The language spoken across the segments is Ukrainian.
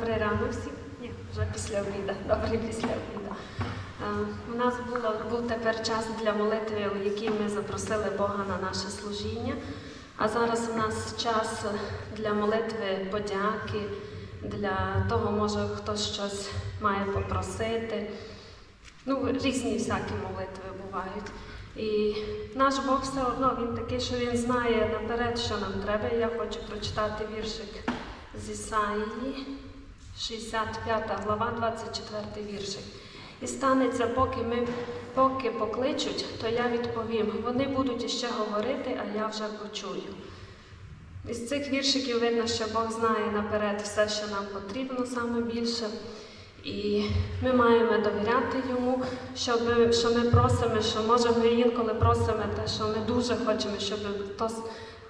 Добрий ранок всім. Ні, вже після обіду. Добрий після обіду. У нас було, був тепер час для молитви, у якій ми запросили Бога на наше служіння. А зараз у нас час для молитви подяки, для того, може хтось щось має попросити. Ну, різні всякі молитви бувають. І наш Бог все одно він такий, що він знає наперед, що нам треба. Я хочу прочитати віршик з Ісаїї, 65 глава, 24 віршик. І станеться, поки ми поки покличуть, то я відповім. Вони будуть іще говорити, а я вже почую. Із цих віршиків видно, що Бог знає наперед все, що нам потрібно саме більше. І ми маємо довіряти йому, що ми, що ми просимо, що може ми інколи просимо те, що ми дуже хочемо, щоб то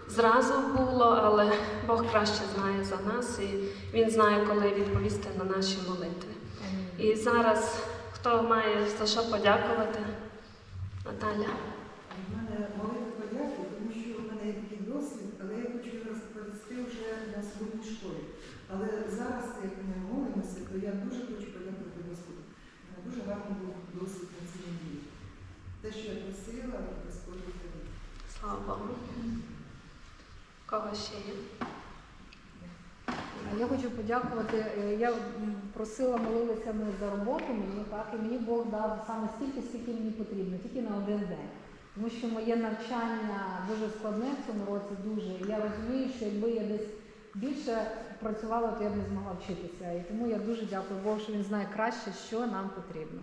зразу було, але Бог краще знає за нас і Він знає, коли відповісти на наші молитви. І зараз хто має за що подякувати? Наталя. У мене молитва подяки, тому що в мене є такий досвід, але я хочу розповісти вже на своїй школі. Але зараз, як ми молимося, то я дуже хочу подякувати Господу. У мене дуже гарний був досвід на цій неділі. Те, що я просила, Господь. Слава Богу. Кого ще є? Я хочу подякувати. е, Я просила, молилася ми за роботу мені, так, і мені Бог дав саме стільки, скільки мені потрібно, тільки на один день. Тому що моє навчання дуже складне в цьому році, дуже. І я розумію, що якби я десь більше працювала, то я б не змогла вчитися. І тому я дуже дякую Богу, що він знає краще, що нам потрібно.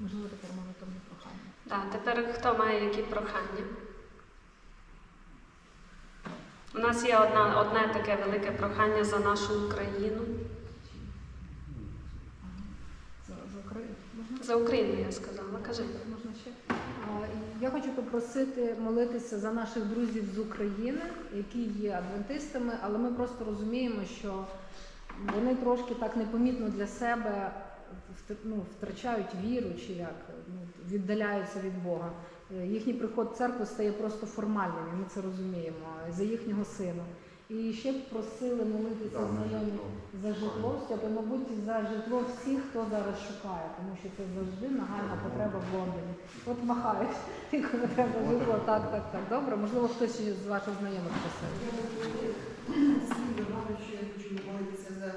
Можливо, тепер може тому прохання. Так, тепер хто має які прохання? У нас є одна, одне таке велике прохання за нашу Україну. За, за Україну. Можна? За Україну я сказала. Кажи. Можна ще? Я хочу попросити молитися за наших друзів з України, які є адвентистами, але ми просто розуміємо, що вони трошки так непомітно для себе ну, втрачають віру чи як ну, віддаляються від Бога. Е, Їхній приход в церкву стає просто формальним, і ми це розуміємо за їхнього сина. І ще б просили молитися знайомі за житло, Степа, мабуть, за житло всіх, хто зараз шукає, тому що це завжди нагальна потреба в Лондоні. От махають, коли треба житло, так, так, так. Добре, можливо, хтось з ваших знайомих просив. Що я хочу молитися за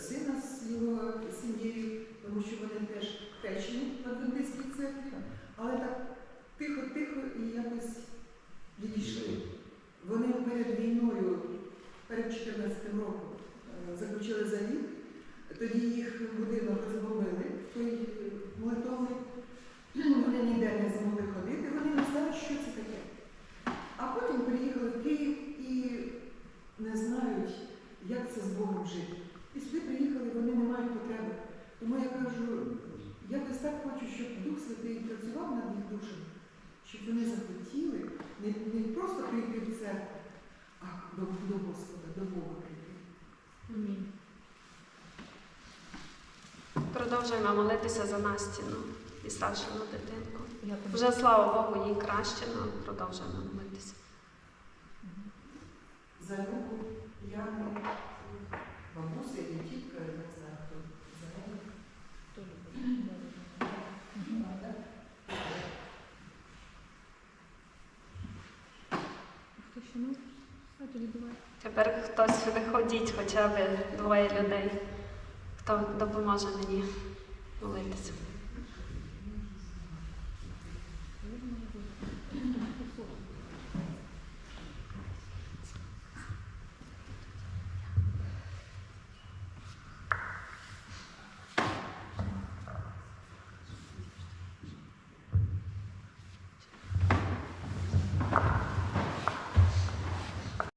сина з його сім'єю, тому що вони теж хрещені в адвентистській церкві, але так тихо-тихо і якось відійшли. Вони перед війною, перед 14 роком, е, заключили завіт, тоді їх будинок розбомбили, той е, молитовник, вони ніде не змогли ходити, вони не знали, що це таке. А потім приїхали в Київ і не знають, як це з Богом жити. І сюди приїхали, вони не мають потреби. Тому я кажу, я десь так хочу, щоб Дух Святий працював над їх душами, щоб вони захотіли не, не просто прийти в церкву, а до, до Господа, до Бога прийти. Продовжуємо молитися за Настіну і Сашину дитинку. Я Вже слава Богу, їй краще, але продовжуємо молитися. За руку Яни, бабуся і тітка, я не знаю, хто за нею. Дуже добре. Хто ще не? А. Тепер хтось виходіть, хоча б двоє людей, хто допоможе мені молитися.